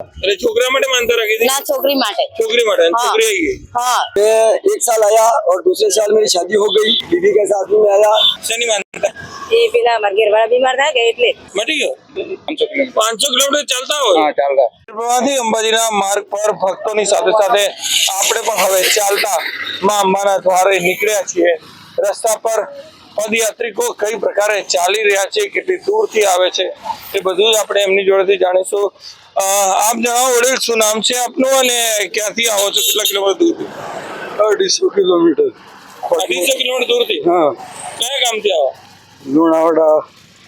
એટલે છોકરા માટે માનતા રાખી હતી ना छोकरी माटे છોકરી માટે અને हाँ। છોકરી આવી ગઈ हाँ मैं एक साल आया और दूसरे साल मेरी शादी हो गई बीवी के साथ में मैं आया શેની માનતા એ પેલા અમારા ઘેરવાળા બીમાર થાય કે એટલે મટી ગયો પાંચસો કિલોમીટર ચાલતા હોય ત્રિપુરાથી અંબાજીના માર્ગ પર ભક્તોની સાથે સાથે આપણે પણ હવે ચાલતા માં અંબાના દ્વારે નીકળ્યા છીએ રસ્તા પર પદયાત્રિકો કઈ પ્રકારે ચાલી રહ્યા છે કેટલી દૂરથી આવે છે એ બધું જ આપણે એમની જોડેથી જાણીશું અ, આપ જણાવો વડીલ શું નામ છે આપનું અને ક્યાંથી આવો છો? કેટલા કિલોમીટર દૂરથી અઢીસો કિલોમીટર. અઢીસો કિલોમીટર દૂરથી હા. કયા ગામથી આવો? લુણાવાડા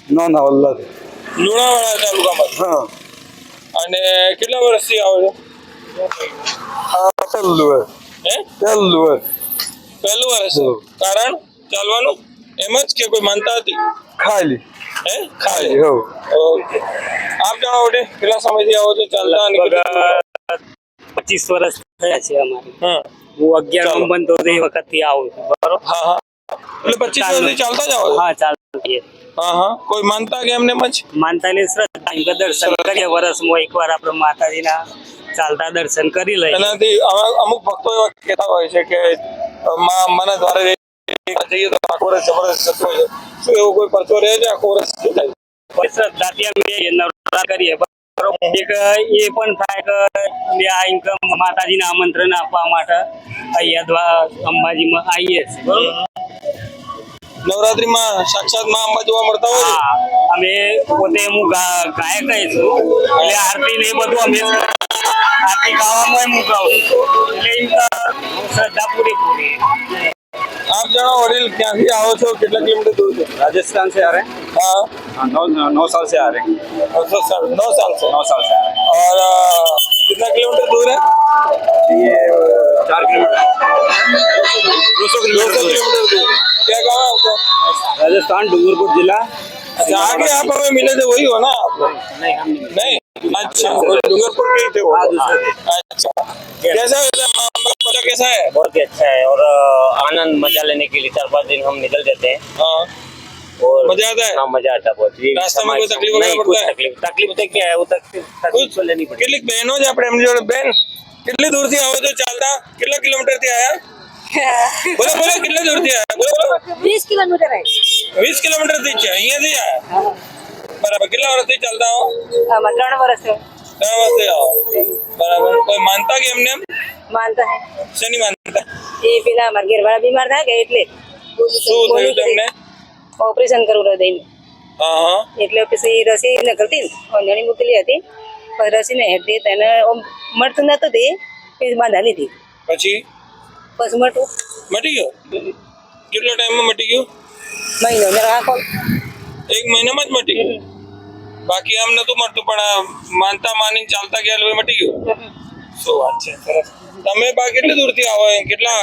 નાના લુણાવાડા તાલુકામાં હા. અને કેટલા વર્ષથી આવો છો? પહેલું વર્ષ. હે? પહેલું વર્ષ. પહેલું વર્ષ. કારણ? ચાલવાનું? એમ જ કે કોઈ માનતા હતી? ખાલી. હે? ખાલી. ઓકે. આપ જાણો વડે કેટલા સમયથી આવો છો? ચાલતા અને પચીસ વર્ષ થયા છે અમારે. હું. અગિયાર નંબર તો એ વખતથી આવું છું. બરોબર? હા હા. એટલે પચીસ વર્ષથી ચાલતા જ આવો હા ચાલતી હા હા. કોઈ માનતા કે એમને જ માનતા ની શ્રદ્ધા એમ કે દર્શન કરીએ. વર્ષમાં એકવાર આપણે માતાજીના ચાલતા દર્શન કરી લઈએ. એનાથી અમુક ભક્તો એવા કહેતા હોય છે કે અ, માં દ્વારે જઈએ તો આખો વર્ષ જબરદસ્ત જતો હોય શું એવું કોઈ પરચો રહે છે? આખો વર્ષ શું થાય? પછી શ્રદ્ધાથી અમે નવરા કરીએ. એક એ પણ થાય કે આ ઇન્કમ માતાજીને આમંત્રણ આપવા માટે અહીંયા દ્વા અંબાજીમાં આવીએ છીએ. નવરાત્રીમાં સાક્ષાતમાં અંબા જોવા મળતા હોય અમે પોતે હું ગાયક છું. એટલે આરતી ને એ બધું અમે આરતી ગાવામાં હું ગાઉં એટલે શ્રદ્ધા પૂરી પૂરેપૂરી આપ જણાવો વડીલ ક્યાંથી આવો છો કેટલા કિલોમીટર દૂર છે राजस्थान से आ रहे हैं हाँ हाँ, नौ नौ साल से आ रहे हैं नौ साल नौ साल से नौ साल से आ रहे और अ, कितना किलोमीटर दूर है हैं ये अ, चार किलोमीटर दो सौ किलोमीटर दूर क्या गाँव है आपका राजस्थान डूंगरपुर जिला अच्छा आगे आप हमें मिले थे वही हो ना आप નહીં हम નહીં नहीं अच्छा वो डूंगरपुर के ही थे वो अच्छा कैसा होता है मामला पता कैसा है बहुत ही अच्छा है और अ, आनंद मजा लेने के लिए चार पाँच दिन हम निकल जाते हैं हाँ और मजा आता है हाँ मजा आता है बहुत ये रास्ते में कोई समाज- तकलीफ वगैरह नहीं, पड़ता कुछ है? तकलीफ तकलीफ तो क्या है वो तकलीफ तकलीफ तो लेनी पड़ेगी કેટલીક બહેનો છે આપણે એમની જોડે બેન કેટલી દૂરથી આવો છો ચાલતા કેટલા કિલોમીટર થી આયા બોલો બોલો કેટલા દૂર થી આયા બોલો બોલો વીસ કિલોમીટર હે વીસ કિલોમીટર થી છે અહીંયાથી આયા બરાબર. કેટલા વર્ષથી ચાલતા હો? આમાં ત્રણ વર્ષ છે. ત્રણ વર્ષથી આવો. બરાબર. કોઈ માનતા કે એમને માનતા હે. શેની માનતા? એ પેલા અમારા ઘેરવાળા બીમાર થાય કે એટલે શું થયું તમને? ઓપરેશન કરવું હૃદયનું. હા હા. એટલે પછી રસી ને કરતી ઓંધણી મૂકેલી હતી. પછી રસી ને હેઠી તેને મળતું નતું તે પછી બાંધા લીધી. પછી? પછી મટું મટી ગયો? કેટલો ટાઈમમાં મટી ગયું? મહિનો ને આખો એક મહિનામાં જ મટી ગયું. બાકી આમ નતું મળતું પણ આ માનતા માની ચાલતા ગયા એટલે મટી ગયું. શું વાત છે સરસ. તમે બા કેટલી દૂરથી આવો એમ? કેટલા?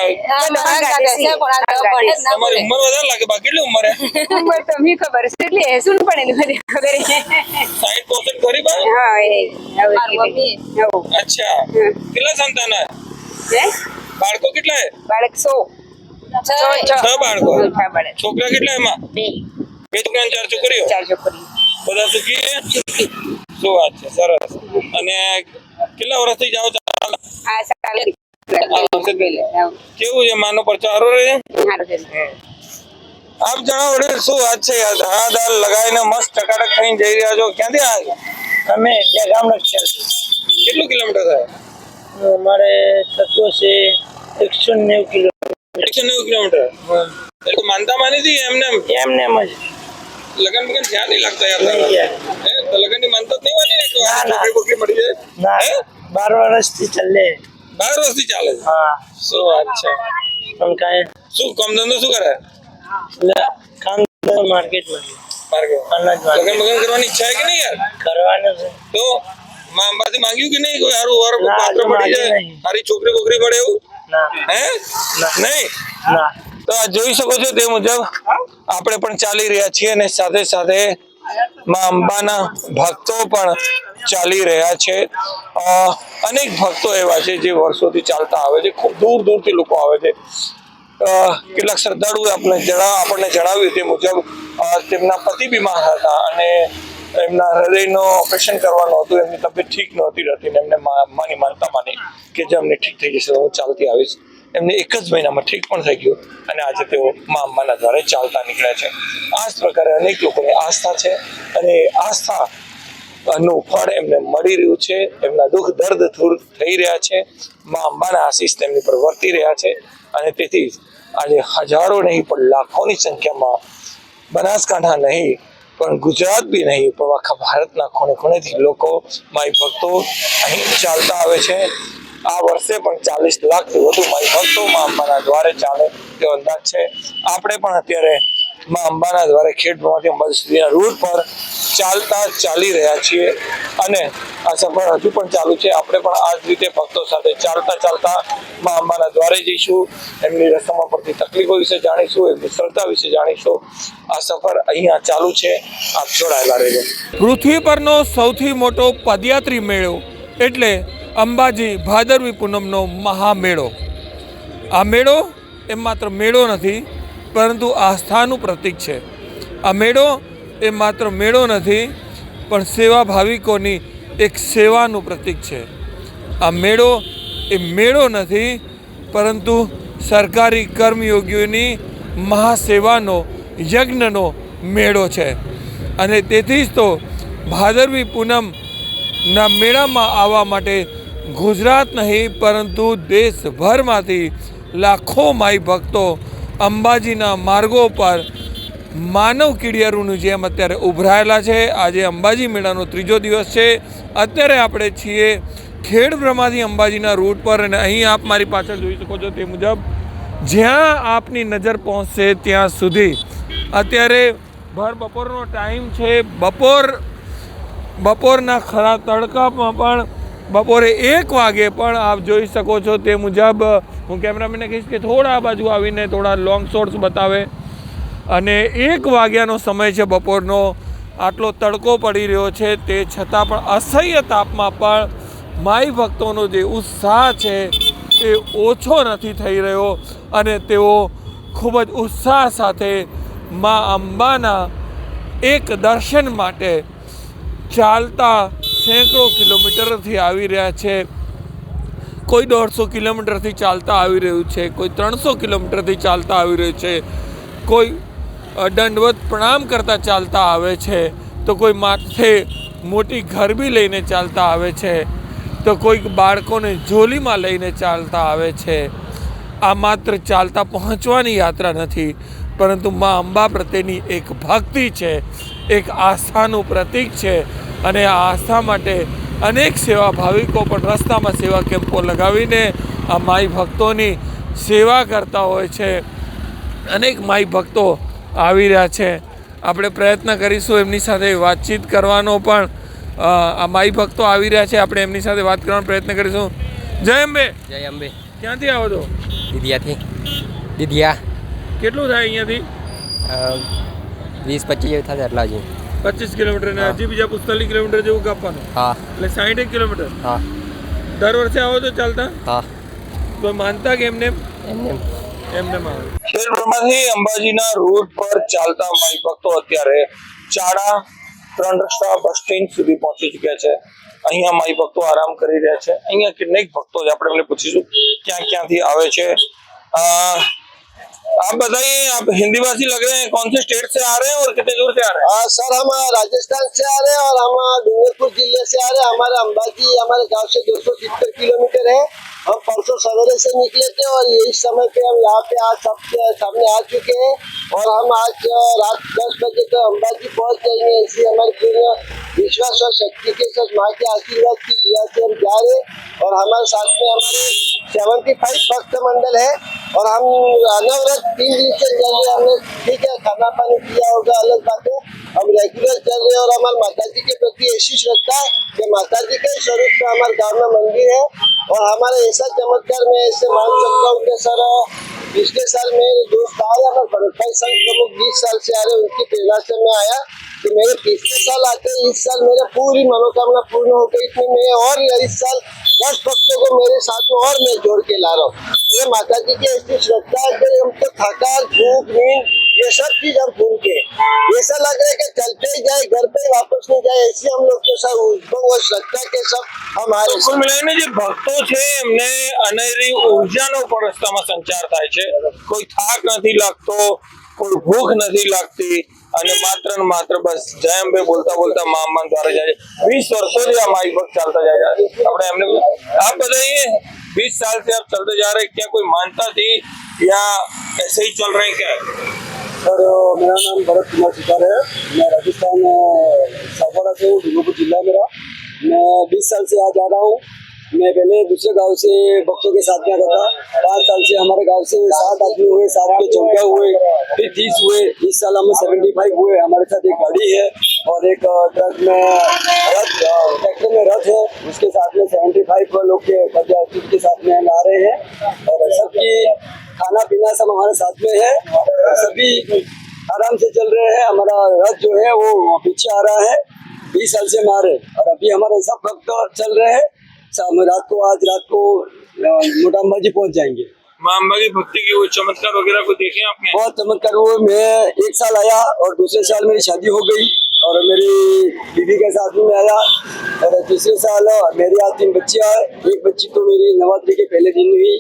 તમારી ઉંમર વધારે લાગે બા કેટલી ઉંમર હે? ઉંમર તો મી ખબર છે એટલે હેસું પણ એની બધી ખબર છે. સાઈઠ પોસઠ ખરી બા હા એ હવે હવે અચ્છા. કેટલા સંતાન હે? હે? બાળકો કેટલા હે? બાળક સો. છ. છ બાળકો. છોકરા કેટલા એમાં? બે. બે છોકરા ને ચાર છોકરીઓ ચાર છોકરી બધા સુખી છે? શું વાત છે સરસ. અને કેટલા વર્ષથી જાઓ છો? આ સાલે કેવું છે માનો પ્રચારો રહે આપ જણાવો વડીલ શું વાત છે? યાર દાલ લગાવીને મસ્ત ટકાટક થઈને જઈ રહ્યા છો. ક્યાંથી આ અમે ગામ છે. કેટલું કિલોમીટર થાય? અમારે થતો છે એકસો નેવું કિલોમીટર એકસો નેવું કિલોમીટર. એટલે માનતા માની હતી એમને એમ? એમને એમ જ. લગન બગન ધ્યાન નહીં લાગતા યાર તારા. હે તો લગનની માનતા જ નહીં માની ને તો આ છોકરી બોકરી મળી જાય હે બાર વર્ષથી ચાલે બાર વર્ષથી ચાલે છે હા શું વાત છે પણ કાંઈ શું કામ ધંધો શું કરે એટલે કામ માર્કેટમાં માર્ગે અનાજ લગન બગન કરવાની ઈચ્છા છે કે નહીં યાર કરવાનું છે તો મા અંબાથી માંગ્યું કે નહીં કોઈ સારું વારો કોઈ ના, પાત્ર હજુ મળી માંગ્યું જાય નહીં. સારી છોકરી બોકરી તો આ જોઈ શકો છો તે મુજબ આપણે પણ ચાલી રહ્યા છીએ અને સાથે સાથે માં અંબાના ભક્તો પણ ચાલી રહ્યા છે. અનેક ભક્તો એવા છે જે વર્ષોથી ચાલતા આવે છે. ખૂબ દૂર દૂરથી લોકો આવે છે. કેટલાક શ્રદ્ધાળુએ આપણે જણાવ, આપણને જણાવ્યું તે મુજબ તેમના પતિ બીમાર હતા અને એમના હૃદયનો ઓપરેશન કરવાનું હતું. એમની તબિયત ઠીક નહોતી રહેતી એમને માની માનતા માની કે જે અમને ઠીક થઈ જશે હું ચાલતી આવીશ. એમને એક જ મહિનામાં ઠીક પણ થઈ ગયું અને આજે તેઓ મા અંબાના દ્વારે ચાલતા નીકળ્યા છે. આ જ પ્રકારે અનેક લોકોની આસ્થા છે અને આસ્થા નું ફળ એમને મળી રહ્યું છે. એમના દુઃખ, દર્દ દૂર થઈ રહ્યા છે. મા અંબાના આશીષ તેમની પર વર્તી રહ્યા છે અને તેથી આજે હજારો નહીં, પણ લાખોની સંખ્યામાં બનાસકાંઠા નહીં, પણ ગુજરાત બી નહીં, પણ આખા ભારતના ખૂણે ખૂણેથી લોકો માય ભક્તો અહીં ચાલતા આવે છે. આ વર્ષે પણ ચાલીસ લાખથી વધુ માઈ ભક્તો મા અંબાના દ્વારે ચાલે તેવો અંદાજ છે. આપણે પણ અત્યારે મા અંબાના દ્વારે ખેડમાંથી અંબાજી સુધીના રૂટ પર ચાલતા ચાલી રહ્યા છીએ અને આ સફર હજુ પણ ચાલુ છે. આપણે પણ આ જ રીતે ભક્તો સાથે ચાલતા ચાલતા મા અંબાના દ્વારે જઈશું. એમની રસમો પરથી તકલીફો વિશે જાણીશું, એમની શ્રદ્ધા વિશે જાણીશું. આ સફર અહીંયા ચાલુ છે. આપ જોડાયેલા રહેજો. પૃથ્વી પરનો સૌથી મોટો પદયાત્રી મેળો એટલે અંબાજી ભાદરવી પૂનમનો મહામેળો. આ મેળો એ માત્ર મેળો નથી, પરંતુ આસ્થાનું પ્રતીક છે. આ મેળો એ માત્ર મેળો નથી, પણ સેવા ભાવિકોની એક સેવાનું પ્રતીક છે. આ મેળો એ મેળો નથી, પરંતુ સરકારી કર્મયોગીઓની મહાસેવાનો યજ્ઞનો મેળો છે. અને તેથી જ તો ભાદરવી પૂનમના મેળામાં આવવા માટે ગુજરાત નહીં, પરંતુ દેશભરમાંથી લાખો માઈ ભક્તો અંબાજીના માર્ગો પર માનવ કીડિયારૂનું જેમ અત્યારે ઉભરાયેલા છે. આજે અંબાજી મેળાનો ત્રીજો દિવસ છે. અત્યારે આપણે છીએ ખેડ બ્રહ્માથી અંબાજીના રૂટ પર અને અહીં આપ મારી પાછળ જોઈ શકો છો તે મુજબ જ્યાં આપની નજર પહોંચશે ત્યાં સુધી. અત્યારે ભર બપોરનો ટાઈમ છે. બપોર, બપોરના ખરા તડકામાં પણ બપોરે એક વાગે પણ આપ જોઈ શકો છો તે મુજબ હું કેમેરામેનને કહીશ કે થોડા બાજુ આવીને થોડા લોંગ શોર્ટ્સ બતાવે. અને એક વાગ્યાનો સમય છે બપોરનો. આટલો તડકો પડી રહ્યો છે, તે છતાં પણ અસહ્ય તાપમાં પણ માઈ ભક્તોનો જે ઉત્સાહ છે એ ઓછો નથી થઈ રહ્યો અને તેઓ ખૂબ જ ઉત્સાહ સાથે મા અંબાના એક દર્શન માટે ચાલતા સેંકડો કિલોમીટરથી આવી રહ્યા છે. કોઈ દોઢસો કિલોમીટરથી ચાલતા આવી રહ્યું છે, કોઈ ત્રણસો કિલોમીટરથી ચાલતા આવી રહ્યું છે, કોઈ દંડવત પ્રણામ કરતાં ચાલતા આવે છે, તો કોઈ માથે મોટી ગરબી લઈને ચાલતા આવે છે, તો કોઈક બાળકોને ઝોલીમાં લઈને ચાલતા આવે છે. આ માત્ર ચાલતા પહોંચવાની યાત્રા નથી, પરંતુ મા અંબા પ્રત્યેની એક ભક્તિ છે, એક આસ્થાનું પ્રતીક છે અને આ આસ્થા માટે અનેક સેવા ભાવિકો પણ રસ્તામાં સેવા કેમ્પો લગાવીને આ માઈ ભક્તોની સેવા કરતા હોય છે. અનેક માઈ ભક્તો આવી રહ્યા છે. આપણે પ્રયત્ન કરીશું એમની સાથે વાતચીત કરવાનો પણ. આ માઈ ભક્તો આવી રહ્યા છે. આપણે એમની સાથે વાત કરવાનો પ્રયત્ન કરીશું. જય અંબે. જય અંબે. ક્યાંથી આવો છો? દીદિયાથી દીદિયા કેટલું થાય અહીંયાથી? વીસ પચીસ થશે એટલા હજી પચીસ કિલોમીટર ને હજી બીજા પિસ્તાલીસ કિલોમીટર જેવું કાપવાનું. હા. એટલે સાઠ કિલોમીટર. હા. દર વર્ષે આવો તો ચાલતા? હા. તો માનતા કે એમને? એમને. એમ. એમને અંબાજીના રૂટ પર ચાલતા માઈ ભક્તો અત્યારે ચાડા ત્રણ રસ્તા બસ સ્ટેન્ડ સુધી પહોંચી ચુક્યા છે. અહીંયા માઈ ભક્તો આરામ કરી રહ્યા છે. અહીંયા કેટલાક ભક્તો આપણે એમને પૂછીશું ક્યાં ક્યાંથી આવે છે. आप बताइए, आप हिंदी भाषी लग रहे हैं, कौन से स्टेट से आ रहे हैं और कितने दूर से आ रहे हैं? हाँ सर, हम राजस्थान से आ रहे हैं और हम डूंगरपुर ज़िले से आ रहे हैं। हमारा अम्बाजी हमारे गाँव से दो सौ सितर किलोमीटर है। हम परसों सवेरे से निकले थे और यही समय पे हम यहाँ पे आज सबके सामने आ चुके हैं और हम आज रात दस बजे तो अंबाजी पहुँच जाएँगे। ऐसी हमारे पूर्ण विश्वास और शक्ति के साथ माँ के आशीर्वाद की दुआ से हम जा रहे और हमारे साथ में हमारे सेवेंटी फाइव भक्त मंडल है और हम अनवरत तीन दिन से चल रहे हमने ठीक है खाना पानी किया होगा अलग बात है हम रेगुलर चल रहे हैं और हमारे माता जी के प्रति ऐसी श्रद्धा है कि माता जी के स्वरूप में हमारे गाँव में मंदिर है और हमारे ऐसा चमत्कार मैं ऐसे मान सकता हूँ सर पिछले साल मेरे दोस्त आए हमारे भरत भाई संघ प्रमुख बीस साल से आ रहे उनकी प्रेरणा से मैं आया कि मेरे पिछले साल आते इस साल मेरे पूरी मनोकामना पूर्ण हो गई थी मैं और इस साल दस भक्तों को मेरे साथ में और मैं जोड़ के ला रहा हूँ। ये माता जी की ऐसी श्रद्धा है कि हम तो थका भूख नींद ये सब चीज हम भूल के ऐसा लग रहा है कि चलते ही जाए घर पे ही वापस नहीं जाए ऐसे हम लोग के सब उद्भव और श्रद्धा के सब हमारे તો કુલ મિલાઈને જે ભક્તો છે એમને અનેરી ઉર્જાનો પણ રસ્તામાં સંચાર થાય છે કોઈ થાક નથી લાગતો કોઈ ભૂખ નથી લાગતી અને માત્ર ને માત્ર બસ જય અંબે બોલતા બોલતા મા અંબાન દ્વારા જાય છે વીસ વર્ષોથી આ માઈ ભક્ત ચાલતા જાય છે આપણે એમને आप बताइए बीस साल से आप चलते जा रहे हैं क्या कोई मानता थी या ऐसे ही चल रहे हैं क्या सर मेरा नाम भरत कुमार सिकार है मैं राजस्थान सागवाड़ा से हूँ डूंगरपुर जिला मेरा मैं बीस साल से यहाँ जा रहा हूँ मैं पहले दूसरे गांव से भक्तों के साथ में आता था पाँच साल से हमारे गांव से सात आदमी हुए सात के चौदह हुए फिर तीस हुए इस साल हम सेवेंटी फाइव हुए हमारे साथ एक गाड़ी है और एक ट्रक में रथ ट्रैक्टर में रथ है उसके साथ में सेवेंटी फाइव लोग के के साथ में ला रहे हैं और सबकी खाना पीना सब हमारे साथ में है सभी आराम से चल रहे हैं हमारा रथ जो है वो पीछे आ रहा है बीस साल से मारे और अभी हमारे सब भक्त चल रहे हैं हम रात को आज रात को अ, मोटा अंबाजी पहुँच जाएँगे। माँ अम्बा की भक्ति की वो चमत्कार वगैरह को देखे आपने? बहुत चमत्कार हुए। मैं एक साल आया और दूसरे साल मेरी शादी हो गई और मेरी दीदी के साथ में आया और तीसरे साल मेरे यहाँ तीन बच्चियाँ आए। एक बच्ची तो मेरी नवरात्रि के पहले दिन हुई,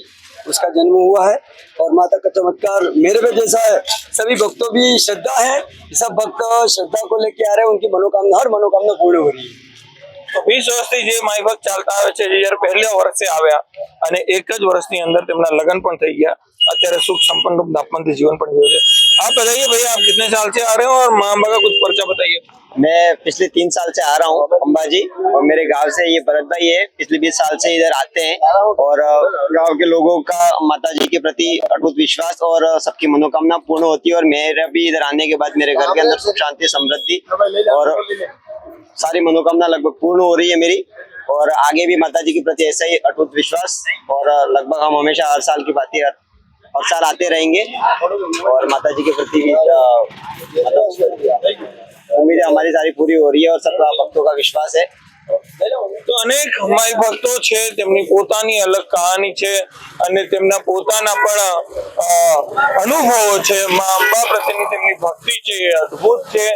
उसका जन्म हुआ है और माता का चमत्कार मेरे पे जैसा है। सभी भक्तों भी श्रद्धा है। सब भक्त श्रद्धा को लेके आ रहे हैं, उनकी मनोकामना, हर मनोकामना पूर्ण हो रही है। વીસ વર્ષથી જે માઈભગ ચાલતા આવે છે, જે જયારે પહેલા વર્ષે આવ્યા અને એક જ વર્ષની અંદર તેમના લગ્ન પણ થઈ ગયા. અત્યારે સુખ સંપન્ન દાપમનથી જીવન પણ જોયું છે. आप बताइए भैया, आप कितने साल से आ रहे हो और माँ अम्बा का कुछ पर्चा बताइए। मैं पिछले तीन साल से आ रहा हूँ अंबाजी और मेरे गाँव से ये भरत भाई है, पिछले बीस साल से इधर आते हैं। और गाँव के लोगों का, माता जी के प्रति अटूट विश्वास और सबकी मनोकामना पूर्ण होती है और मेरा भी इधर आने के बाद मेरे घर के अंदर सुख, शांति, समृद्धि और सारी मनोकामना लगभग पूर्ण हो रही है मेरी। और आगे भी माता जी के प्रति ऐसा ही अटूट विश्वास और लगभग हम हमेशा हर साल की बातें हर हर साल आते रहेंगे और माता जी के प्रति भी अ, मतलब उम्मीदें हमारी सारी पूरी हो रही है और सब भक्तों का विश्वास है તો અનેક માઈ ભક્તો છે તેમની પોતાની અલગ કહાની છે અને તેમના પોતાના પણ અ, અનુભવો છે મા અંબા પ્રત્યેની તેમની ભક્તિ છે એ અદ્ભુત છે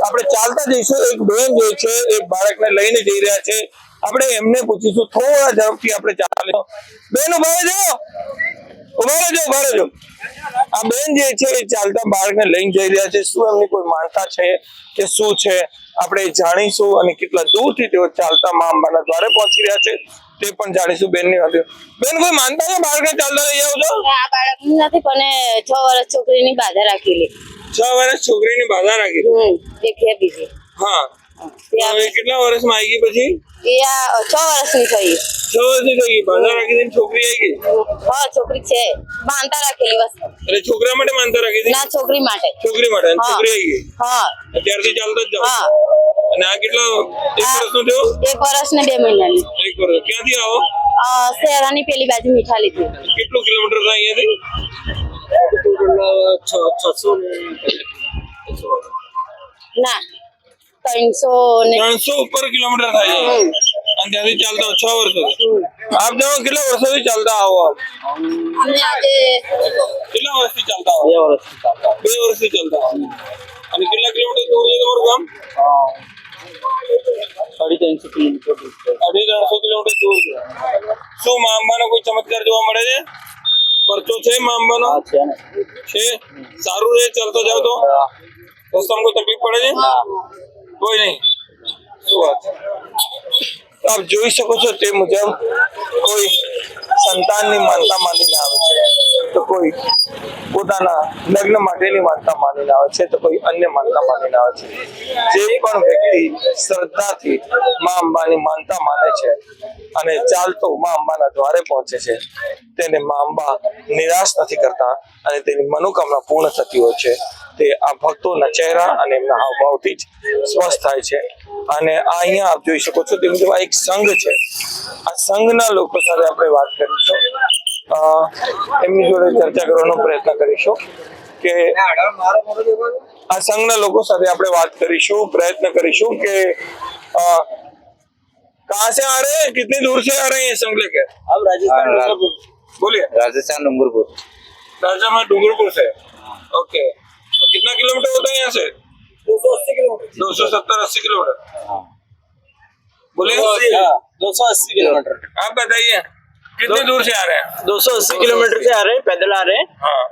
આપણે ચાલતા જઈશું એક બેન જે છે એક બાળકને લઈને જઈ રહ્યા છે આપણે એમને પૂછીશું થોડા ઝડપથી આપણે ચાલે બેન ઉભા રહેજો ઊભા રહેજો ઊભા રહેજો. આ બેન જે છે એ ચાલતા બાળકને લઈને જઈ રહ્યા છે. શું એમની કોઈ માનતા છે કે શું છે? આપણે જાણીશું અને કેટલા દૂરથી તેઓ ચાલતા મા અંબાના દ્વારે પહોંચી રહ્યા છે. તે પણ જાણીશું બેનની વાત. બેન કોઈ માનતા છે બાળકને ચાલતા લઈ આવો છો? આ બાળક નથી પણ છ વર્ષ છોકરીની બાધા રાખેલી. છ વર્ષ છોકરીની બાધા રાખી હમ દેખ્યા બીજી. હા. કેટલા વર્ષમાં આવી ગઈ પછી? છ વર્ષની થઈ. છ વર્ષની થઈ ગઈ. બાધા રાખી છોકરી આવી ગઈ? હા છોકરી છે. માનતા રાખેલી બસ એટલે છોકરા માટે માનતા રાખી દીધી? ના છોકરી માટે. છોકરી માટે છોકરી આવી ગઈ? હા. અત્યારથી ચાલતો જ હા. અને આ કેટલા એક વર્ષનો થયો? એક વર્ષ ને બે મહિનાની. એક વર્ષ. ક્યાંથી આવો? અ, શહેરાની પેલી બાજુ મીઠા લીધી કેટલું કિલોમીટર થાય અહીંયાથી? ના. ત્રણસો ત્રણસો ઉપર કિલોમીટર થાય અને ત્યાંથી ચાલતા છ વર્ષ. આપ જાઓ કેટલા વર્ષોથી ચાલતા આવો અમે કેટલા વર્ષથી ચાલતા બે વર્ષથી ચાલતા બે વર્ષથી ચાલતા અને કેટલા કિલોમીટર દૂર છે તમારું ગામ? અઢી ત્રણસો કિલોમીટર અઢી ત્રણસો કિલોમીટર દૂર છે. શું મા કોઈ ચમત્કાર જોવા મળે છે? પરચો છે મા છે સારું રહે ચાલતો જાવ તો રસ્તામાં કોઈ તકલીફ પડે છે? કોઈ નહીં. શું વાત આપ જોઈ શકો છો તે મુજબ કોઈ સંતાનની માનતા માનીને આવે તો કોઈ પોતાના લગ્ન માટેની માનતા માનીને આવે છે તો કોઈ અન્ય માનતા માનીને આવે છે. જે પણ વ્યક્તિ શ્રદ્ધાથી મા અંબાની માનતા માને છે અને ચાલતો મા અંબાના દ્વારે પહોંચે છે, તેને મા અંબા નિરાશ નથી કરતા અને તેની મનોકામના પૂર્ણ થતી હોય છે. તે આ ભક્તોના ચહેરા અને એમના હાવભાવથી જ સ્વસ્થ થાય છે. અને અહીંયા આપ જોઈ શકો છો તે મુજબ એક સંઘ છે. આ સંઘના લોકો સાથે આપણે વાત કરીશું. એમની જોડે ચર્ચા કરવાનો પ્રયત્ન કરીશું કે આ સંઘના લોકો સાથે આપણે વાત કરીશું પ્રયત્ન કરીશું કે અ, कहाँ से आ रहे हैं कितनी दूर से आ रहे हैं संघ लेके हम राजस्थान हाँ, बोलिए राजस्थान डूंगरपुर राजा में डूंगरपुर से ओके कितना किलोमीटर होता है यहाँ से दो सौ अस्सी किलोमीटर दो सौ सत्तर अस्सी किलोमीटर बोले दो सौ अस्सी किलोमीटर आप बताइए कितनी दूर से आ रहे हैं? दो सौ अस्सी किलोमीटर से आ रहे हैं पैदल आ रहे हैं। हाँ।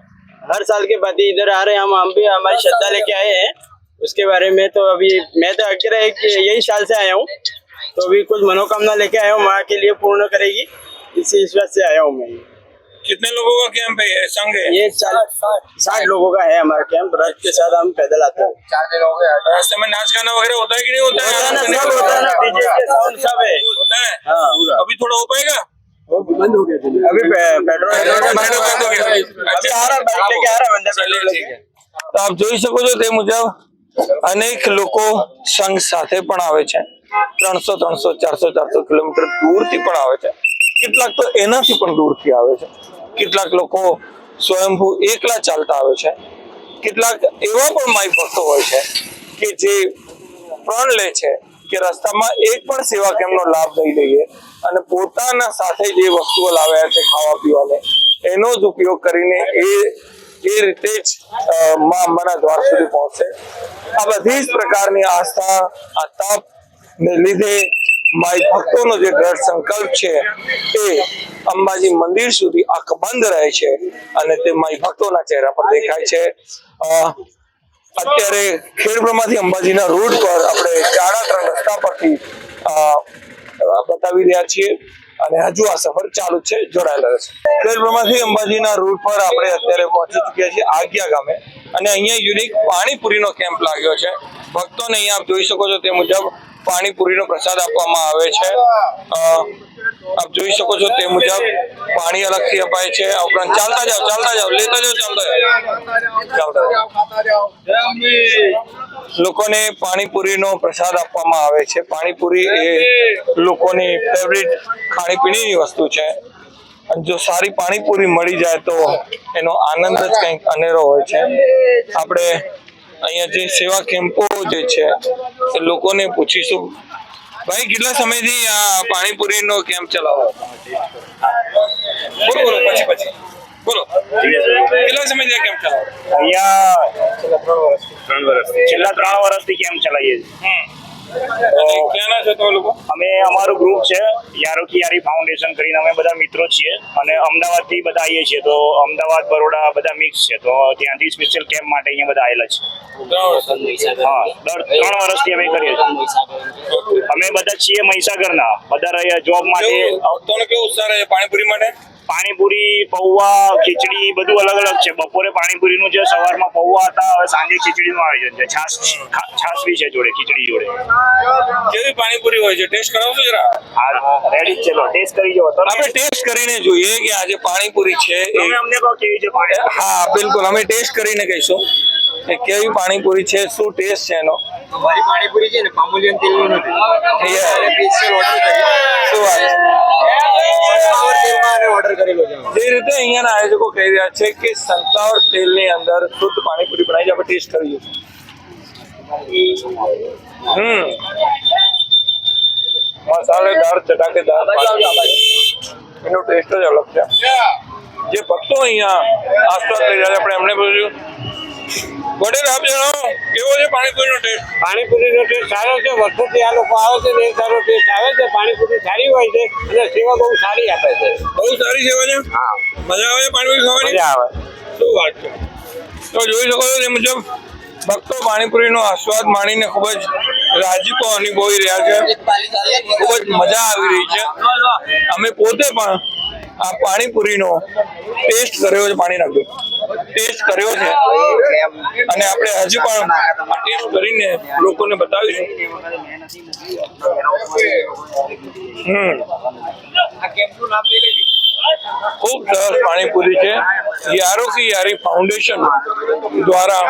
हर साल के बाद इधर आ रहे हैं हम हम भी हमारी श्रद्धा लेके आए हैं। उसके बारे में तो अभी मैं तो अकेला एक यही साल से आया हूँ। तो अभी कुछ मनोकामना लेके आया हूँ माँ के लिए पूर्ण करेगी। इसी विश्वास से आया हूँ मैं। कितने लोगों का कैंप है ये? संघ है? ये चालीस साठ लोगों का है हमारा कैंप रथ के साथ हम पैदल आते हैं। चार दिन हो गए रास्ते में नाच गाना वगैरह होता है कि नहीं होता होता है ना सब होता है ना डीजे के साउंड सब है। होता है? हाँ अभी थोड़ा हो पाएगा? बंद हो गया अभी पे- पेट्रोल पेट्रोल बंद हो गया। अभी आ रहा बाइक लेके आ रहा बंदा पेट्रोल लेके તો આપ જોઈ શકો છો તે મુજબ અનેક લોકો સંઘ સાથે પણ આવે છે ત્રણસો ત્રણસો ચારસો ચારસો કિલોમીટર દૂરથી પણ આવે છે કેટલાક તો એનાથી પણ દૂરથી આવે છે કેટલાક લોકો સ્વયંભૂ એકલા ચાલતા આવે છે કેટલાક એવા પણ માઈ ભક્તો હોય છે કે જે પ્રણ લે છે કે રસ્તામાં એક પણ સેવા કેમ્પનો લાભ લઈ લઈએ અને પોતાના સાથે જે વસ્તુઓ લાવ્યા છે ખાવા પીવાને, એનો જ ઉપયોગ કરીને એ એ રીતે જ મા અંબાના દ્વાર સુધી પહોંચશે આ બધી જ પ્રકારની આસ્થા, આ તપ ને લીધે માઈ ભક્તોનો જે દ્રઢ સંકલ્પ છે તે અંબાજી મંદિર સુધી અકબંધ રહે છે અને તે માય ભક્તોના ચહેરા પર દેખાય છે. અત્યારે ખેડબ્રહ્માથી અંબાજીના રોડ પર આપણે ચાડા ત્રણ રસ્તા પરથી બતાવી રહ્યા છીએ અને હજુ આ સફર ચાલુ છે, જોડાયેલા રહેશે. ખેડબ્રહ્માથી અંબાજીના રૂટ પર આપણે અત્યારે પહોંચી ચૂક્યા છીએ, આગિયા ગામે. અને અહીંયા યુનિક પાણીપુરીનો કેમ્પ લાગ્યો છે. ભક્તોને અહીંયા આપ જોઈ શકો છો તે મુજબ પાણીપુરીનો પ્રસાદ આપવામાં આવે છે. આપ જોઈ શકો છો તે મુજબ પાણી અલગથી અપાય છે. આ ઉપરાંત ચાલતા જાઓ ચાલતા જાઓ, લેતા જાઓ, ચાલતા જાઓ. લોકોને પાણીપુરીનો પ્રસાદ આપવામાં આવે છે. પાણીપુરી એ લોકોની ફેવરિટ ખાણીપીણીની વસ્તુ છે. જો સારી પાણીપુરી મળી જાય તો એનો આનંદ જ કંઈક અનેરો હોય છે. આપણે અહીંયા જે સેવા કેમ્પો જે છે એ લોકોને પૂછીશું. ભાઈ કેટલા સમયથી આ પાણીપુરીનો કેમ્પ ચલાવો? બોલો બોલો પછી પછી. બોલો. કેટલા સમયથી આ કેમ્પ ચલાવો? અહીંયા છેલ્લા ત્રણ વર્ષથી કેમ્પ ચલાવીએ છીએ. ક્યાંના છો તમે લોકો? અમે અમારું ગ્રુપ છે યારોકી યારી ફાઉન્ડેશન કરીને અમે બધા મિત્રો છીએ. અને અમદાવાદથી બધા આવીએ છીએ. તો અમદાવાદ બરોડા બધા મિક્સ છે. તો ત્યાંથી સ્પેશિયલ કેમ્પ માટે અહીંયા બધા આવેલા છે. હા દર ત્રણ વર્ષથી અમે કરીએ છીએ. અમે બધા છીએ મહીસાગરના. બધા રહ્યા જોબ માટે. કેવું ઉત્સાહ રહે પાણીપુરી માટે? પાણીપુરી પૌવા ખીચડી બધું અલગ અલગ છે. બપોરે પાણીપુરીનું છે સવારમાં પૌવા હતા હવે સાંજે ખીચડીનું આયોજન છે. છાશ છાસ બી છે જોડે ખીચડી જોડે. કેવી પાણીપુરી હોય છે? ટેસ્ટ કરાવશો જરા? હા રેડી ચલો ટેસ્ટ કરી જુઓ. તમે? આપણે ટેસ્ટ કરીને જોઈએ કે આજે પાણીપુરી છે એ તમે અમને કહો કેવી છે પાણી હા બિલકુલ. અમે ટેસ્ટ કરીને કહીશું કે કેવી પાણીપુરી છે શું ટેસ્ટ છે એનો. મારી પાણીપુરી છે ને પામુલિયન તેલનું નથી. જે રીતે અહીંયાના આયોજકો કહી રહ્યા છે કે સંતાવર તેલની અંદર શુદ્ધ પાણીપુરી બનાવી આપણે ટેસ્ટ કરીએ હમ. મસાલેદાર ચટાકેદાર એનો ટેસ્ટ જ અલગ છે. જે ભક્તો અહીંયા આસ્થા કરી રહ્યા છે આપણે એમને પૂછ્યું વડેલ આપ જણાવો કેવો છે પાણીપુરીનો ટેસ્ટ પાણીપુરીનો ટેસ્ટ સારો છે વર્ષોથી આ લોકો આવે છે ને એ સારો ટેસ્ટ આવે છે. પાણીપુરી સારી હોય છે અને સેવા બહુ સારી આપે છે. બહુ સારી સેવા છે? હા. મજા આવે પાણીપુરી ખાવાની? મજા આવે. શું વાત છે? તો જોઈ શકો છો તે મુજબ ભક્તો પાણીપુરીનો આસ્વાદ માણીને ખૂબ જ રાજીપો અનુભવી રહ્યા છે. ખૂબ જ મજા આવી રહી છે. અમે પોતે પણ આ પાણીપુરીનો ટેસ્ટ કર્યો છે, પાણી નાખ્યો. ટેસ્ટ કર્યો છે. અને આપણે હજુ પણ ટેસ્ટ કરીને લોકોને બતાવીશું. હમ. ખૂબ સરસ પાણીપુરી છે. યારો કી યારી ફાઉન્ડેશન દ્વારા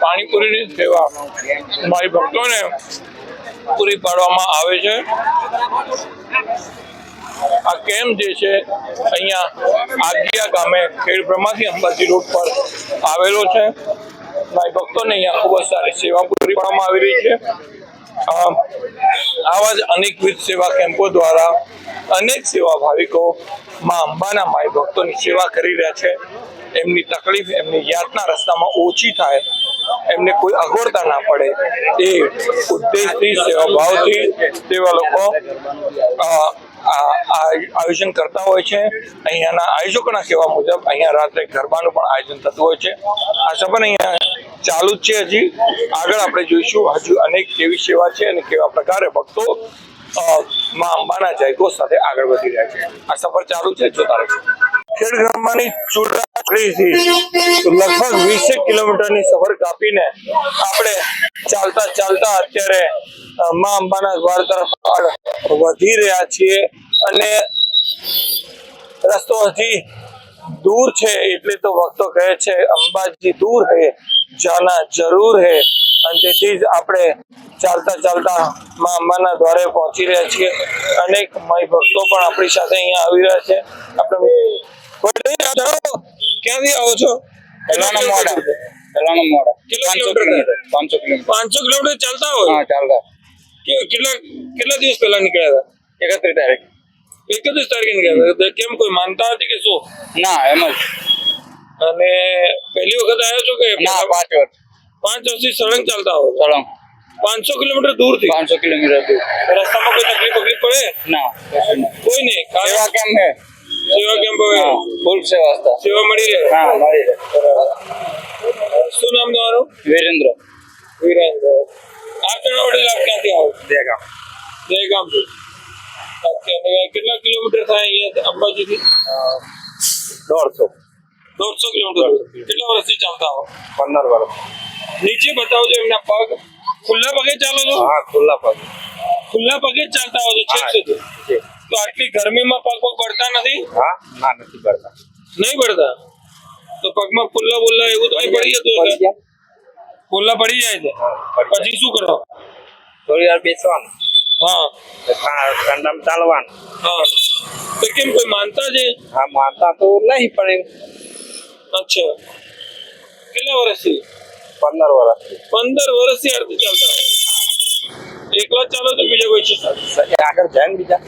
પાણીપુરીની સેવા મારી ભક્તોને પૂરી પાડવામાં આવે છે. આ કેમ્પ જે છે, અહીંયા આગિયા ગામે ખેડબ્રહ્માથી અંબાજી રોડ પર આવેલો છે. ભાઈ ભક્તોને અહીંયા ખૂબ જ સારી સેવા પૂરી પાડવામાં આવી રહી છે. આવા જ અનેકવિધ સેવા કેમ્પો દ્વારા અનેક સેવા ભાવિકો માં અંબાના માય ભક્તોની સેવા કરી રહ્યા છે. એમની તકલીફ, એમની યાતના રસ્તામાં ઓછી થાય, એમને કોઈ અગવડતા ના પડે એ ઉદ્દેશથી સેવા ભાવથી તેવા લોકો આયોજન કરતા હોય છે. અહીંયાના આયોજકોના કહેવા મુજબ અહીંયા રાત્રે ગરબાનું પણ આયોજન થતું હોય છે. આ સફર અહીંયા ચાલુ જ છે હજી. આગળ આપણે જોઈશું હજુ અનેક કેવી સેવા છે અને કેવા પ્રકારે ભક્તો માં અંબાના જયઘોષ સાથે આગળ વધી રહ્યા છે. આ સફર ચાલુ છે. જોતા રહેશે ખેડ ગ્રામમાંની ચૂડાથી લગભગ વીસેક કિલોમીટરની સફર કાપીને આપણે ચાલતા ચાલતા અત્યારે માં અંબાના દ્વાર તરફ આગળ વધી રહ્યા છીએ અને રસ્તો હજી દૂર છે એટલે તો ભક્તો કહે છે અંબાજી દૂર હે જાના જરૂર હે. અને તેથી જ આપણે ચાલતા ચાલતા માં અંબાના દ્વારે પહોંચી રહ્યા છીએ. અનેક મય ભક્તો પણ આપણી સાથે અહીંયા આવી રહ્યા છે. આપણે ક્યાંથી આવો છો? પહેલાના મોડા. પહેલાના મોડા. પાંચસો કિલોમીટર? પાંચસો કિલોમીટર. પાંચસો કિલોમીટર ચાલતા હોય? હા ચાલતા. કેટલા કેટલા દિવસ પહેલા નીકળ્યા હતા? એકત્રીસ તારીખ. એકત્રીસ તારીખે નીકળ્યા હતા. કેમ કોઈ માનતા હતી કે શું? ના એમ જ. અને પહેલી વખત આવ્યો છો કે ના પાંચ વર્ષ. પાંચ વર્ષથી સળંગ ચાલતા હોય સળંગ. પાંચસો કિલોમીટર દૂરથી? પાંચસો કિલોમીટર દૂર. રસ્તામાં કોઈ તકલીફ તકલીફ પડે? ના કોઈ નહીં? સેવા કેમ હે સેવા કેમ હવે ફૂલ સેવા હતા સેવા મળી રહે? હા મળી રહે. શું નામ તમારું? વીરેન્દ્ર. વિરેન્દ્ર. આપ જણા વડીલ આપ ક્યાંથી આવો થી. કેટલા કિલોમીટર થાય અહીંયા અંબાજીથી? દોઢસો. દોઢસો કિલોમીટર. કેટલા વર્ષથી ચાલતા હો? પંદર વર્ષ. નીચે બતાવજો એમના પગ. ખુલ્લા પગે ચાલો છો? હા ખુલ્લા પગ. ખુલ્લા પગે જ ચાલતા હોય છો છેક સુધી? તો આટલી ગરમીમાં પગ પગ પડતા નથી? હા ના નથી પડતા નહીં પડતા તો પગમાં ખુલ્લા બુલ્લા એવું તો નહીં પડી જતું ફુલ્લા પડી જાય છે. પછી શું કરો? થોડી વાર બેસવાનું. હા. ઠંડામાં ચાલવાનું. હા. તો કેમ કોઈ માનતા છે? હા માનતા તો નહીં પણ અચ્છા. કેટલા વર્ષથી? પંદર વર્ષ પંદર વર્ષથી આરતી ચાલતા એકલા ચાલો તો બીજા કોઈ છે? આગળ જાય બીજા.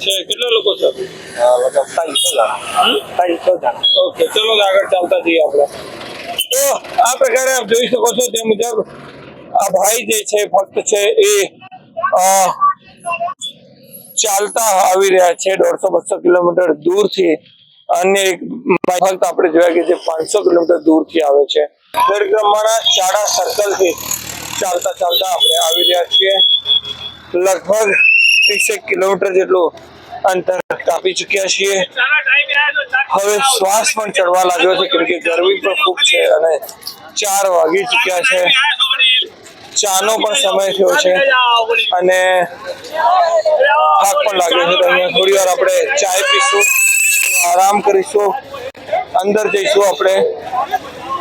છે કેટલા લોકો છે? લગભગ ત્રણસો જણા. ત્રણસો જણા. ઓકે ચલો આગળ ચાલતા જઈએ આપણે. તો આ પ્રકારે આપ જોઈ શકો છો તે મુજબ આ ભાઈ જે છે, ભક્ત છે, એ ચાલતા આવી રહ્યા છે દોઢસો બસો કિલોમીટર દૂરથી. અને એક ભક્ત આપણે જોયા કે જે પાંચસો કિલોમીટર દૂરથી આવે છે. પરિક્રમાના ચાડા સર્કલથી ચાલતા ચાલતા આપણે આવી રહ્યા છીએ. લગભગ ત્રીસેક કિલોમીટર જેટલું અંતર કાપી ચુક્યા છીએ. હવે શ્વાસ પણ ચડવા લાગ્યો છે કેમ કે ગરમી પણ ખૂબ છે અને ચાર વાગી ચુક્યા છે. ચાનો પણ સમય થયો છે અને થાક પણ લાગ્યો છે. તો અહીંયા થોડી વાર આપણે ચાય પીશું, આરામ કરીશું, અંદર જઈશું આપણે.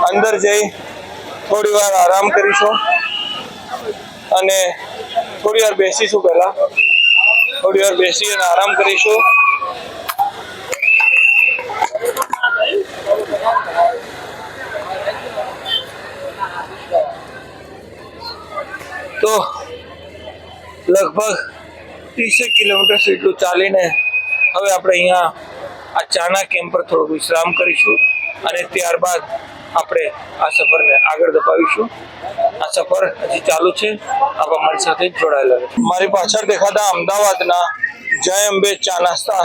અંદર જઈ થોડી વાર આરામ કરીશું અને થોડી વાર બેસીશું પહેલા. થોડી વાર બેસી અને આરામ કરીશું. તો લગભગ ત્રીસેક કિલોમીટર જેટલું ચાલીને હવે આપણે અહીંયા આ ચાના કેમ્પ પર થોડુંક વિશ્રામ કરીશું અને ત્યારબાદ આપણે આ સફરને આગળ ધપાવીશું. આ સફર હજી ચાલુ છે. આપણા મન સાથે જોડાયેલા મારી પાછળ દેખાતા અમદાવાદના જય અંબે ચા નાસ્તા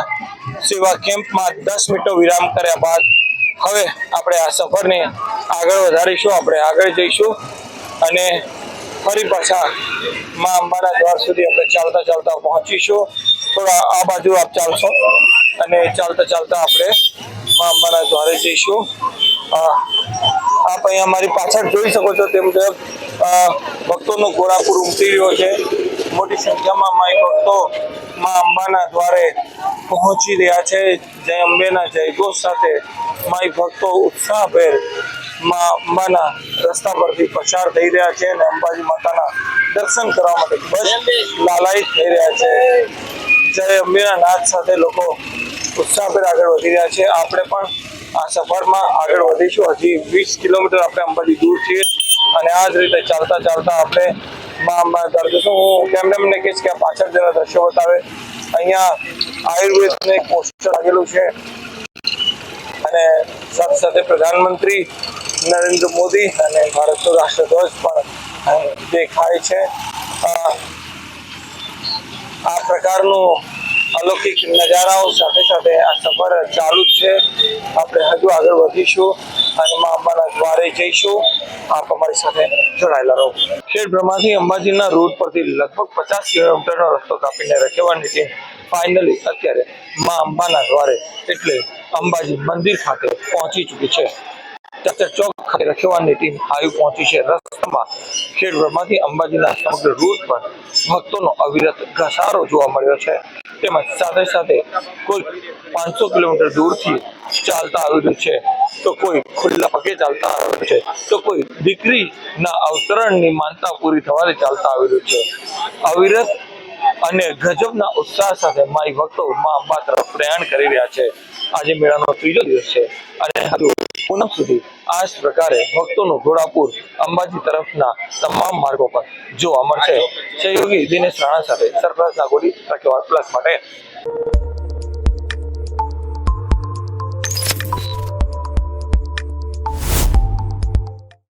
સેવા કેમ્પમાં દસ મિનિટનો વિરામ કર્યા બાદ હવે આપણે આ સફરને આગળ વધારીશું, આપણે આગળ જઈશું અને ફરી પાછા માં અંબાના દ્વાર સુધી આપણે ચાલતા ચાલતા પહોંચીશું. થોડા આ બાજુ આપ ચાલશો અને ચાલતા ચાલતા આપણે માં અંબાના દ્વારે જઈશું. આપ અહીંયા અમારી પાછળ જોઈ શકો છો તે મુજબ ભક્તોનો ઘોડાપુર ઉમટી રહ્યો છે. મોટી સંખ્યામાં માઈ ભક્તો માં અંબાના દ્વારે પહોંચી રહ્યા છે. જય અંબેના જયઘોષ સાથે માઈ ભક્તો ઉત્સાહભેરમાં અંબાના રસ્તા પરથી પસાર થઈ રહ્યા છે અને અંબાજી માતાના દર્શન કરવા માટે ખૂબ જ લાલાયિત થઈ રહ્યા છે. જય અંબેના નાદ સાથે લોકો ઉત્સાહભેર આગળ વધી રહ્યા છે આપણે પણ આ સફરમાં આગળ વધીશું. હજી વીસ કિલોમીટર આપણે અંબાજી દૂર છીએ અને આ જ રીતે ચાલતા ચાલતા આપણે મા અંબા દર્શન હું કેમેરામેનને કહીશ કે પાછળ જરા દ્રશ્યો બતાવે. અહીંયા આયુર્વેદનું એક પોસ્ટર લાગેલું છે અને સાથે સાથે પ્રધાનમંત્રી નરેન્દ્ર મોદી અને ભારતનો રાષ્ટ્રધ્વજ પણ દેખાય છે. આ પ્રકારનું અલૌકિક નજારાઓ સાથે સાથે આ સફર ચાલુ જ છે. આપણે હજુ આગળ વધીશું અને મા અંબાના દ્વારે જઈશું. આપ અમારી સાથે જોડાયેલા રહો. ખેડ બ્રહ્માથી અંબાજીના રૂટ પરથી લગભગ પચાસ કિલોમીટરનો રસ્તો કાપીને રખેવાની ટીમ ફાઇનલી અત્યારે મા અંબાના દ્વારે એટલે અંબાજી મંદિર ખાતે પહોંચી ચૂકી છે. ચાચર ચોક ખાતે રખેવાની ટીમ આવી પહોંચી છે. રસ્તામાં ખેડ અંબાજીના સમગ્ર રૂટ પર ભક્તોનો અવિરત ઘસારો જોવા મળ્યો છે. તેમજ સાથે સાથે કોઈ પાંચસો કિલોમીટર દૂરથી ચાલતા આવ્યું છે. તો કોઈ ખુલ્લા પગે ચાલતા આવ્યું છે. તો કોઈ દીકરીના અવતરણની માનતા પૂરી થવાથી ચાલતા આવ્યું છે. અવિરત અને ગજબના ઉત્સાહ સાથે મારી ભક્તો મા અંબા તરફ પ્રયાણ કરી રહ્યા છે. આજે મેળાનો ત્રીજો દિવસ છે. અને હજુ પૂનમ સુધી આ જ પ્રકારે ભક્તોનું ઘોડાપુર અંબાજી તરફના તમામ માર્ગો પર જોવા મળશે. સહયોગી દિનેશ રાણા સાથે સરફરાજ નાગોરી પ્લસ માટે